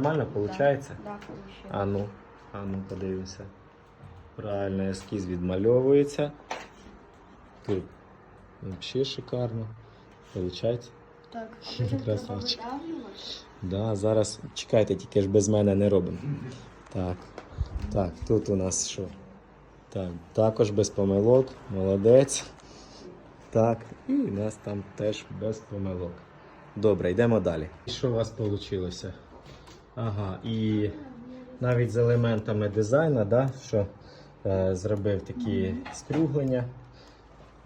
Нормально виходить? Да, получается. А ну, а ну подивимося. Правильно, ескіз відмальовується. Тут взагалі шикарно. Получається? Так, Красавчик. Да, зараз чекайте, тільки ж без мене не робимо. Так. Так, тут у нас що? Так, також без помилок. Молодець. Так, і у нас там теж без помилок. Добре, йдемо далі. І що у вас вийшло? Ага, і навіть з елементами дизайну, да, що е, зробив такі скруглення.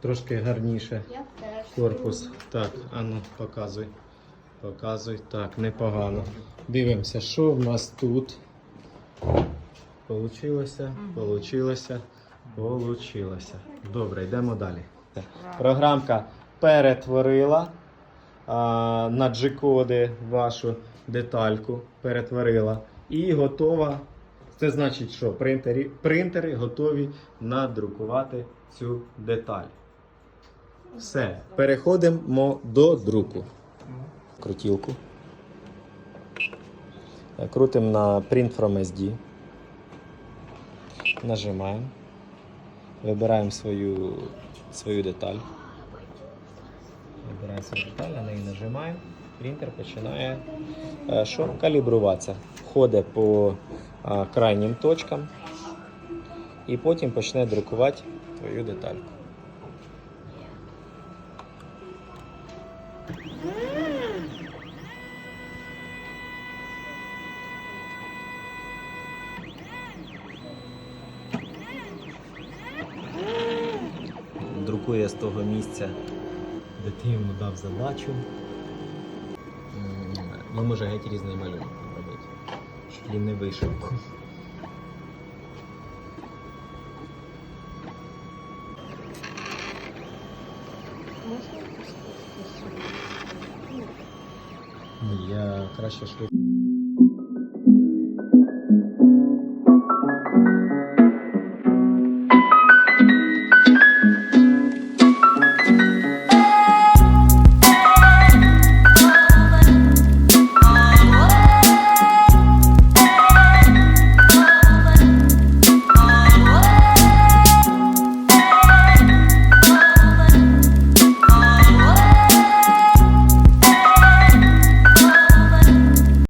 Трошки гарніше корпус. Так, а ну показуй. Показуй. Так, непогано. Дивимося, що в нас тут. Получилося, получилося, получилося. Добре, йдемо далі. Програмка перетворила а, на G-коди вашу детальку, перетворила і готова. Це значить, що принтери, принтери готові надрукувати цю деталь. Все, переходимо до друку. Крутілку. Крутимо на Print from SD. Нажимаємо. Вибираємо свою, свою деталь. Вибираємо свою деталь, на неї нажимаємо. Принтер починає е, що? калібруватися. Входить по крайнім точкам і потім почне друкувати твою детальку. друкує з того місця, де ти йому дав задачу. Ну, може геть різний малюнок робити. Щоб він не вишивку. Можна я краще швидко.